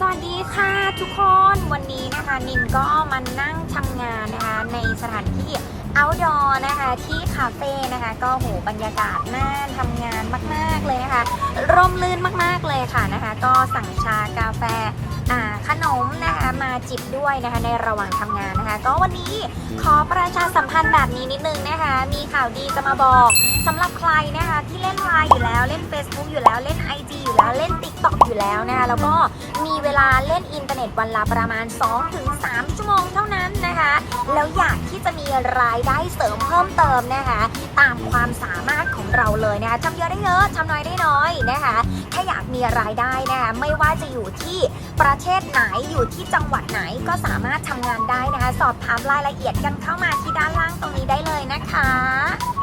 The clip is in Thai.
สวัสดีค่ะทุกคนวันนี้นะคะนินก็มานั่งทำงานนะคะในสถานที่ outdoor นะคะที่คาเฟ่นะคะก็โหบรรยากาศน่าทำงานมากๆเลยนะคะ ร่มรื่นมากๆเลยค่ะนะคะ ก็สั่งชากาแฟอ่าขนมนะคะมาจิบด้วยนะคะในระหว่างทำงานนะคะ ก็วันนี้ขอประชาสัมพันธ์แบบนี้นิดนึงนะคะ มีข่าวดีจะมาบอกสำหรับใครนะคะที่เล่นไลน์อยู่แล้วเล่น Facebook อยู่แล้วเล่น IG อยู่แล้วเล่น TikTok อยู่แล้วนะคะแล้วก็มีเวลาเล่นอินเทอร์เน็ตวันละประมาณ 2-3 ชั่วโมงเท่านั้นนะคะ แล้วอยากที่จะมีรายได้เสริมเพิ่มเติมนะคะ ตามความสามารถของเราเลยนะคะทำเยอะได้เยอะทำน้อยได้น้อยนะคะถ้าอยากมีรายได้นะคะไม่ว่าจะอยู่ที่ประเทศไหนอยู่ที่จังหวัดไหนก็สามารถทำงานได้นะคะ สอบถามรายละเอียดกันเข้ามาที่ด้านล่างตรงนี้ได้เลยนะคะ